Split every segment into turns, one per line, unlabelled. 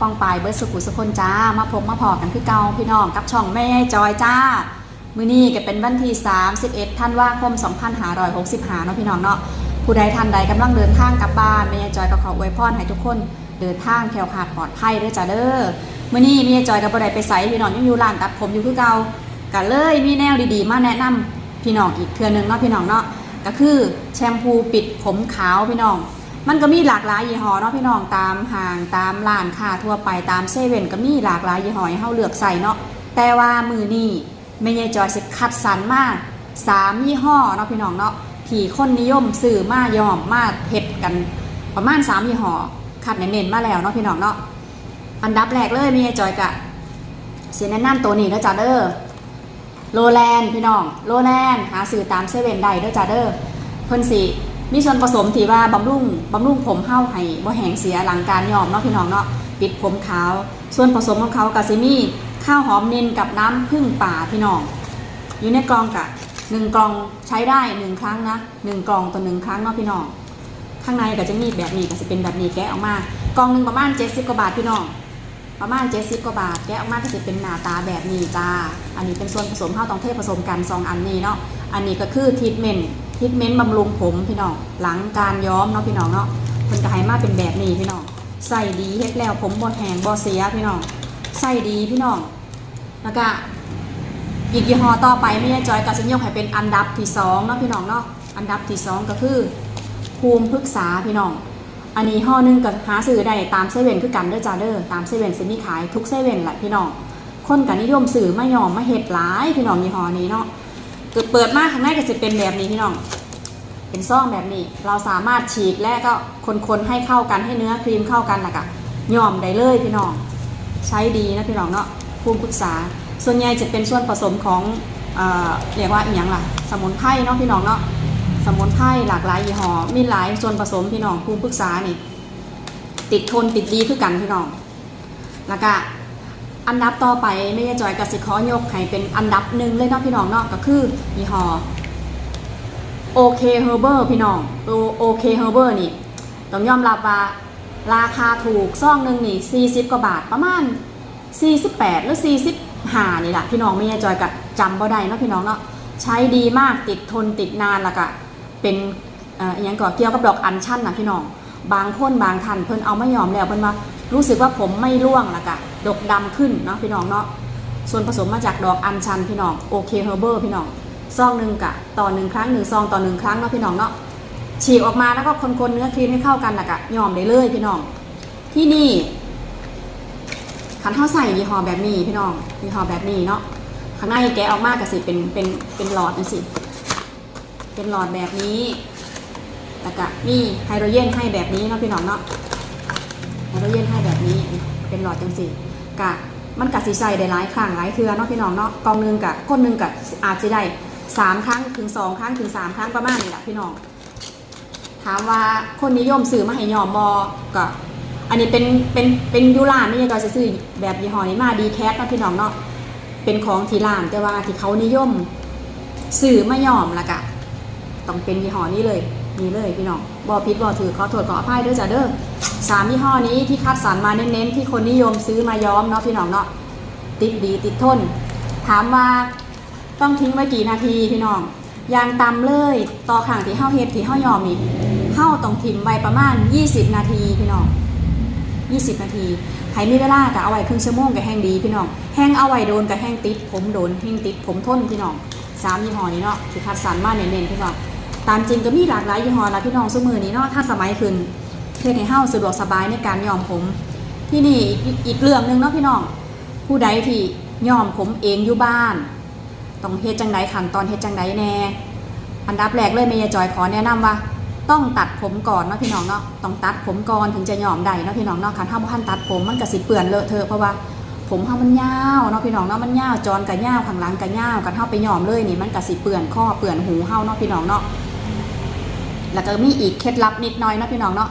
ป้องปองปายเบิร์ดสุขุสุคนจ้า มาพบมาพอกันคือเก่าพี่น้องกับช่องแม่จอยจ้า มือนี้ก็เป็นวันที่ 31ธันว่าคม 2565เนาะพี่น้องเนาะผู้ใดท่านใดกำลังเดินทางกลับบ้านแม่จอยก็ขออวยพรให้ทุกคนเดินทางแคล้วคลาดปลอดภัยเด้อจ้าเด้อมื้อนี้แม่จอยก็บ่ได้ไปไสพี่น้องยังอยู่ร้านตัดผมอยู่คือเก่าก็เลยมีแนวดีๆ มาแนะนำพี่น้องอีกเทื่อนึงเนาะพี่น้องเนาะก็คือแชมพูปิดผมขาวพี่น้อง มันก็มีหลากหลายยี่ห้อเนาะพี่น้องตามห้างตามร้านค้าทั่วไปตามเซเว่นก็มีหลากหลายยี่ห้อให้เฮาเลือกใส่เนาะแต่ว่ามือนี้แม่ยายจอยสิคัดสรรมาสามยี่ห้อเนาะพี่น้องเนาะที่คนนิยมซื้อมายอมมาเฮ็ดกันประมาณสามยี่ห้อคัดเน้นๆมาแล้วเนาะพี่น้องเนาะอันดับแรกเลยแม่ยายจอยกะเสิแนะนำตัวนี้เด้อจ้าเด้อโลแลนพี่น้องโลแลนหาซื้อตามเซเว่นได้เด้อจ้าเด้อเพิ่นสิ มีส่วนผสมที่ว่าบำรุงบำรุงผมเฮาให้บ่แห้งเสียหลังการย้อมเนาะพี่น้องเนาะปิดผมขาว ส่วนผสมของเขาก็สิมีข้าวหอมเนนกับน้ำผึ้งป่าพี่น้อง อยู่ในกล่องกะหนึ่งกล่องใช้ได้หนึ่งครั้งนะหนึ่งกล่องต่อหนึ่งครั้งเนาะพี่น้อง ข้างในก็จะมีแบบนี้ก็จะเป็นแบบนี้แกะออกมากล่องหนึ่งประมาณ 70 กว่าบาทพี่น้อง ประมาณ 70 กว่าบาทแกะออกมาก็จะเป็นหน้าตาแบบนี้จ้า อันนี้เป็นส่วนผสมข้าวตองเทผสมกันสองอันนี้เนาะ อันนี้ก็คือทีทเมนต์ ทีทเมนต์บำรุงผมพี่น้องหลังการย้อมเนาะพี่น้องเนาะเพิ่นก็ให้มาเป็นแบบนี้พี่น้องใส่ดีเฮ็ดแล้วผมบ่แห้งบ่เสียพี่น้องใส่ดีพี่น้องแล้วก็อีกยี่ห้อต่อไปไม่ใช่จอยก็จะยกให้เป็นอันดับที่สองเนาะพี่น้องเนาะอันดับที่สองก็คือภูมิพฤกษาพี่น้องอันนี้ห่อหนึงก็หาซื้อได้ตามเซเว่นคือกันเด้อจ้าเด้อตามเซเว่นสิมีขายทุกเซเว่นแหละพี่น้องคนก็นิยมซื้อไมายอมมาเฮ็ดหลายพี่น้องยี่ห้อนี้เนาะ เกิดเปิดมาข้างในก็จะเป็นแบบนี้พี่น้อง เป็นซ่องแบบนี้ เราสามารถฉีกและก็คนๆให้เข้ากันให้เนื้อครีมเข้ากันแล้วก็ยอมได้เลยพี่น้อง ใช้ดีนะพี่น้องเนาะภูมิปรึกษา ส่วนใหญ่จะเป็นส่วนผสมของเอ่อเรียกว่าอีหยังล่ะ สมุนไพรเนาะพี่น้องเนาะ สมุนไพรหลากหลายยี่ห้อ มีหลายส่วนผสมพี่น้องภูมิปรึกษานี่ ติดทนติดดีคือกันพี่น้อง แล้วก็ อันดับต่อไปไม่ใช่จอยกับสิขอยกให้เป็นอันดับหนึ่งเลยเนาะพี่น้องเนาะก็คือยี่ห้อโอเคเฮอร์เบอร์พี่น้องโอเคเฮอร์เบอร์นี่ต้องยอมรับว่าราคาถูกซ่องหนึ่งนี่40 กว่าบาทประมาณ 48 หรือ 45 นี่แหละพี่น้องไม่ใช่จอยกับจำบ่ได้เนาะพี่น้องเนาะใช้ดีมากติดทนติดนานแล้วก็เป็นอ่ออหยังก่อเกี่ยวกับดอกอัญชันนะพี่น้อง บางคนบางท่านเพิ่นเอาไม่ยอมแล้วเพิ่นว่า รู้สึกว่าผมไม่ร่วงล้วก็ดกดำขึ้นเนาะพี่น้องเนาะส่วนผสมมาจากดอกอัญชันพี่น้องโอเคเฮอร์เบอร์พี่น้องซองหนึ่งกะต่อหนึ่งครั้งหนึ่งซองต่อหนึ่งครั้งเนาะพี่น้องเนาะฉีกออกมาแล้วก็คนๆเนื้อครีมให้เข้ากันล้วก็ยอมได้เลยพี่น้องที่นี่ขันเท่าใส่ยี่ห้อแบบนี้พี่น้องยี่ห้อแบบนี้เนาะข้างในแกะออกมาก็สิเป็นเป็นเป็นหลอดนั่สิเป็นหลอดแบบนี้แล้วก็มีไฮโดรเจนให้แบบนี้เนาะพี่น้องเนาะ ไฮโดรเจนให้แบบนี้เป็นหลอดจังสิกะมันกะสีใส่ได้หลายครั้งหลายเทือเนาะพี่น้องเนาะกองหนึงกะคนหนึงกะอาจจะได้สามครั้งถึงสองครั้งถึงสามครั้งประมาณนี้แหละพี่น้อง ถามว่าคนนิยมซื้อมาให้ยอมบอก็อันนี้เป็นเป็นเป็นยูรานไม่ใช่ก็จะซื้อแบบยี่ห้อนี้มาดีแคสนะพี่น้องเนาะเป็นของที่ร้านแต่ว่าที่เขานิยมซื้อมายอมละกะต้องเป็นยี่ห้อนี้เลย นี่เลยพี่น้องบอพิษบอถือขอโทษขออภัยด้วยจ้ะเด้อสามยี่ห้อนี้ที่คัดสรรมาเน้นๆ ที่คนนิยมซื้อมาย้อมเนาะพี่น้องเนาะติดดีติดทน ถามว่าต้องทิ้งไว้กี่นาทีพี่น้องยางตำเลยต่อข่างที่เฮาเฮ็ดที่เฮายอมนี่เฮาต้องทิ้งไว้ประมาณ 20 นาทีพี่น้อง20 นาทีใครมีเวลาก็เอาไว้ครึ่งชั่วโมงก็แห้งดีพี่น้องแห้งเอาไว้โดนก็แห้งติด ผมโดนแห้งติดผมทนพี่น้องสามยี่ห้อนี้เนาะที่คัดสรรมาเน้นๆพี่น้อง ตามจริงก็มีหลากหลายยี่ห้อละพี่น้องสมือนี้เนาะถ้าสมัยขึ้นเพื่อให้เฮาสะดวกสบายในการย้อมผม ที่นี่อีกเรื่องหนึ่งเนาะพี่น้องผู้ใดที่ย้อมผมเองอยู่บ้านต้องเฮ็ดจังไดขั้นตอนเฮ็ดจังไดแน่ อันดับแรกเลยเมย์จอยขอแนะนำว่า ต้องตัดผมก่อนเนาะพี่น้องเนาะต้องตัดผมก่อนถึงจะย้อมได้เนาะพี่น้องเนาะคันถ้าบ่ทันตัดผมมันก็สิเปื้อนเลอะเทอะเพราะว่าผมเฮามันยาวเนาะพี่น้องเนาะมันยาวจรก็ยาวข้างหลังก็ยาวกันเฮาไปย้อมเลยนี่มันก็สิเปื้อนข้อเปื้อนหูเฮาเนาะพี่น้องเนาะ แล้วก็มีอีกเคล็ดลับนิดหน่อยเนาะพี่น้องเนาะ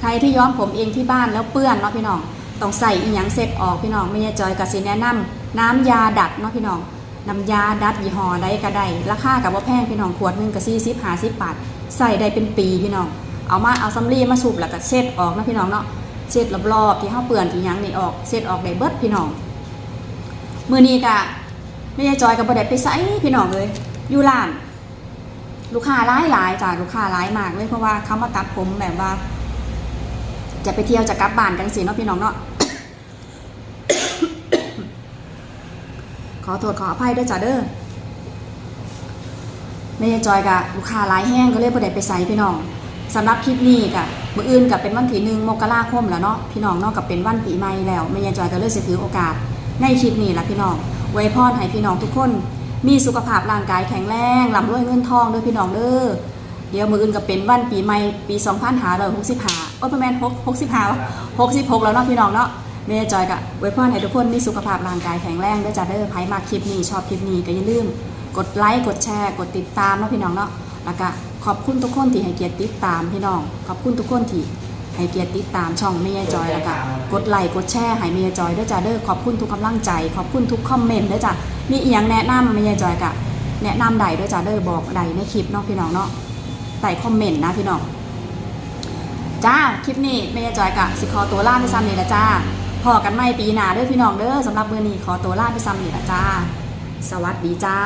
ใครที่ย้อมผมเองที่บ้านแล้วเปื้อนเนาะพี่น้องต้องใส่อีหยังเสร็จออกพี่น้องไม่ใช่จอยกับสิแนะนำน้ำยาดัดเนาะพี่น้องน้ำยาดัดยี่ห้อใดก็ได้ราคากับว่าแพงพี่น้องขวดหนึงก็สี่สิบห้าสิบบาทใส่ได้เป็นปีพี่น้อง เอามาเอาซัมรี่มาสูบแล้วก็เช็ดออกเนาะพี่น้องเนาะเช็ดรอบๆที่เฮาเปื่อนที่ยังนี่ออกเช็ดออกได้เบิดพี่น้องมือนี้ก็แม่ยายจอยก็บ่ได้ไปไสพี่น้องเลยอยู่ร้าน ลูกค้าหลายหลายๆจ้ะลูกค้าหลายมากเลยเพราะว่าเขามาตัดผมแบบว่า จะไปเที่ยวจะกลับบ้านกันสิเนาะพี่น้องเนาะขอโทษขออภัยด้วยจ้ะเด้อแม่ยายจอยกับลูกค้าหลายแห้งก็เลยบ่ได้ไปใส่พี่น้องสำหรับคลิปนี้กะมื้ออื่นกับเป็นวันที่หนึ่งมกราคมแล้วเนาะพี่น้องเนาะกับเป็นวันปีใหม่แล้วแม่ยายจอยก็เลยสิถือโอกาสในคลิปนี้ละพี่น้องไว้พรให้พี่น้องทุกคน มีสุขภาพร่างกายแข็งแรงร่ำรวยเงินทองด้อพี่น้องเด้อเดี๋ยวมืออื่นก็เป็นวันปีใหม่ปี2565โอ้ประมาณ6 65 66 แล้วเนาะพี่น้องเนาะแม่จอยกะไว้พรให้ทุกคนมีสุขภาพร่างกายแข็งแรงด้วยจ้าเด้อไพ่มาคลิปนี้ชอบคลิปนี้ก็อย่าลืมกดไลค์กดแชร์ กดติดตามเนาะพี่น้องเนาะแล้วก็ขอบคุณทุกคนที่ให้เกียรติติดตามพี่น้อง ขอบคุณทุกคนที่ ให้เกียรติติดตามช่องแม่จอยแล้วก็กดไลค์กดแชร์ให้แม่จอยด้วยจ้าเด้อขอบคุณทุกกำลังใจ ขอบคุณทุกคอมเมนต์ด้วยจ้ะมีอีหยังแนะนำแม่จอยกะแนะนำใดด้วยจ้าเด้อบอกใดในคลิปเนาะพี่น้องเนาะใต้คอมเมนต์นะพี่น้องจ้าคลิปนี้แม่จอยกะสิขอตัวลาไปซ้ำนี่ละจ้าพอกันไม่ปีหนาเด้อพี่น้องเด้อสำหรับมือนี้ขอตัวลาไปซ้ำนี่ละจ้า สวัสดีจ้า